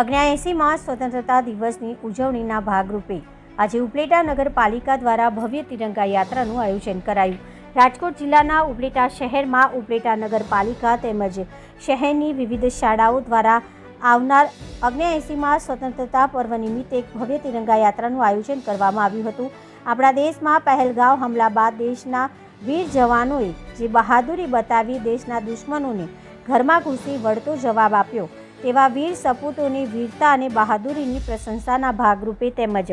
અગ્યાએંસીમાં સ્વતંત્રતા દિવસની ઉજવણીના ભાગરૂપે આજે ઉપલેટા નગરપાલિકા દ્વારા ભવ્ય તિરંગા યાત્રાનું આયોજન કરાયું. રાજકોટ જિલ્લાના ઉપલેટા શહેરમાં ઉપલેટા નગરપાલિકા તેમજ શહેરની વિવિધ શાળાઓ દ્વારા આવનાર અગ્યાએંસીમાં સ્વતંત્રતા પર્વ નિમિત્તે એક ભવ્ય તિરંગા યાત્રાનું આયોજન કરવામાં આવ્યું હતું. આપણા દેશમાં પહેલગાવ હમલા બાદ દેશના વીર જવાનોએ જે બહાદુરી બતાવી દેશના દુશ્મનોને ઘરમાં ઘૂસી વળતો જવાબ આપ્યો. તેવા વીર સપૂતોની વીરતા અને બહાદુરીની પ્રશંસાના ભાગરૂપે તેમજ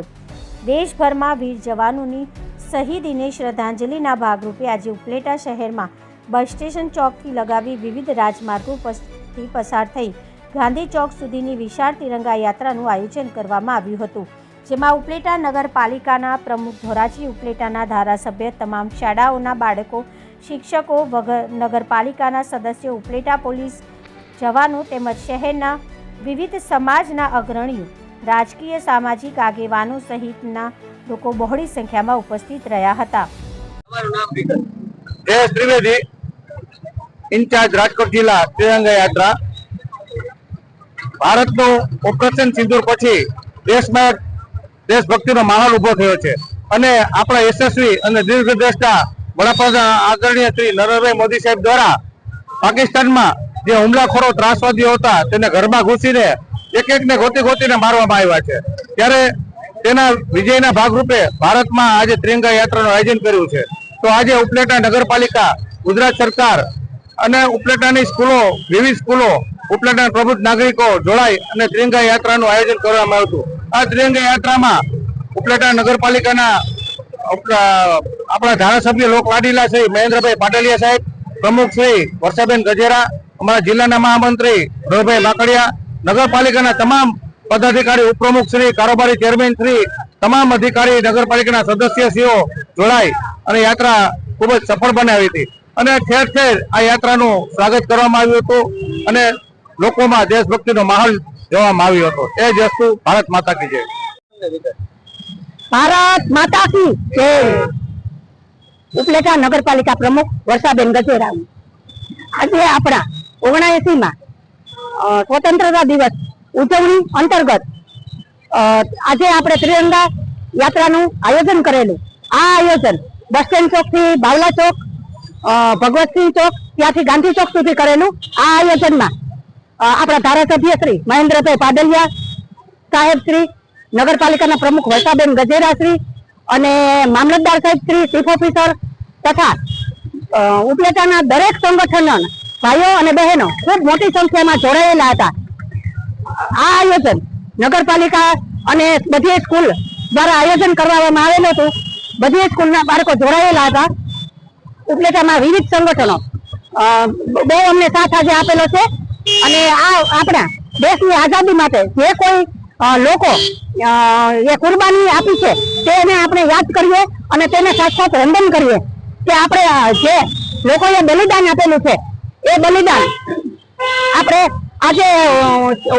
દેશભરમાં વીર જવાનોની શહીદીને શ્રદ્ધાંજલિના ભાગરૂપે આજે ઉપલેટા શહેરમાં બસ સ્ટેશન ચોકથી લગાવી વિવિધ રાજમાર્ગો પરથી પસાર થઈ ગાંધી ચોક સુધીની વિશાળ તિરંગા યાત્રાનું આયોજન કરવામાં આવ્યું હતું, જેમાં ઉપલેટા નગરપાલિકાના પ્રમુખ ધોરાજી ઉપલેટાના ધારાસભ્ય, તમામ શાળાઓના બાળકો, શિક્ષકો વગર નગરપાલિકાના સદસ્યો, ઉપલેટા પોલીસ જવાનો તેમજ શહેરના વિવિધ સમાજના અગ્રણીઓ, રાજકીય સામાજિક આગેવાનો સહિતના લોકો બહોળી સંખ્યામાં ઉપસ્થિત રહ્યા હતા. જયેશ ત્રિવેદી. ઇન્ચાર્જ રાજકોટ જિલ્લા ત્રિરંગા યાત્રા. ભારતનું ઓપરેશન સિંદૂર પછી દેશમાં દેશભક્તિનો માહોલ ઊભો થયો છે. અને આપણા યશસ્વી અને દીર્ઘદ્રષ્ટા વડાપ્રધાન આદરણીય શ્રી નરેન્દ્રભાઈ મોદી સાહેબ દ્વારા પાકિસ્તાનમાં જે હુમલાખોરો ત્રાસવાદીઓ હતા, તેને ઘરમાં ઘૂસીને એક એકને ગોતી ગોતીને મારવામાં આવ્યા છે. ત્યારે તેના વિજયના ભાગરૂપે ભારતમાં આજે ત્રિરંગા યાત્રાનું આયોજન કર્યું છે. તો આજે ઉપલેટા નગરપાલિકા, ગુજરાત સરકાર અને ઉપલેટાની સ્કૂલો, વિવિધ સ્કૂલો, ઉપલેટાના પ્રબુદ્ધ નાગરિકો જોડાઈ અને ત્રિરંગા યાત્રાનું આયોજન કરવામાં આવ્યું આ ત્રિરંગા યાત્રામાં ઉપલેટા નગરપાલિકાના આપણા આપણા ધારાસભ્ય લોકલાડીલા શ્રી મહેન્દ્રભાઈ પાટલિયા સાહેબ, પ્રમુખ શ્રી વર્ષાબેન ગજેરા અમારા જિલ્લાના મહામંત્રી રોભાઈ લાકડિયા નગરપાલિકાના તમામ પદાધિકારી ઉપપ્રમુખ શ્રી કારોબારી ચેરમેન શ્રી, તમામ અધિકારી, નગરપાલિકાના સદસ્યશ્રીઓ જોડાઈ અને યાત્રા ખૂબ જ સફળ બનાવી હતી. અને ઠેર ઠેર આ યાત્રાનું સ્વાગત કરવામાં આવ્યું હતું અને લોકોમાં દેશભક્તિનો માહોલ જોવામાં આવ્યો હતો. એ જ વસ્તુ ભારત માતા કી જય. ભારત માતા કી જય. ઉપલેટા નગરપાલિકા પ્રમુખ વર્ષાબેન ગજેરામ. આજે આપણા ઓગણાએસી માં સ્વતંત્રતા દિવસ ઉજવણી અંતર્ગત આજે આપણે ત્રિરંગા યાત્રાનું આયોજન કરેલું. આ આયોજન બસ સ્ટેન્ડ ચોકથી બાવલા ચોક ભગવતસિંહ ચોક, ત્યાંથી ગાંધી ચોક સુધી કરેલું. આ આયોજનમાં આપણા ધારાસભ્ય શ્રી મહેન્દ્રભાઈ પાડલિયા સાહેબ શ્રી, નગરપાલિકાના પ્રમુખ વર્ષાબેન ગજેરા શ્રી અને મામલતદાર સાહેબ શ્રી, ચીફ ઓફિસર તથા ઉપલેટાના દરેક સંગઠનના ભાઈઓ અને બહેનો ખૂબ મોટી સંખ્યામાં જોડાયેલા હતા. આ આયોજન નગરપાલિકા અને બધી સ્કૂલ દ્વારા આયોજન કરવામાં આવેલું હતું. બધી સ્કૂલના બાળકો જોડાયેલા હતા. ઉપલેટામાં વિવિધ સંગઠનો બહુ અમને સાથ આજે આપેલો છે. અને આ આપણા દેશની આઝાદી માટે જે કોઈ લોકો એ કુરબાની આપી છે, તેને આપણે યાદ કરીએ અને તેને સાથ સાથ વંદન કરીએ કે આપણે જે લોકોએ બલિદાન આપેલું છે એ બલિદાન. આપણે આજે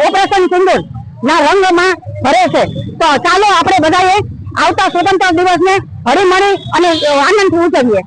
ઓપરેશન સિંદૂર ના રંગમાં ભરે છે. તો ચાલો આપણે બધાએ આવતા સ્વતંત્ર દિવસને હળીમળી અને આનંદથી ઉજવીએ.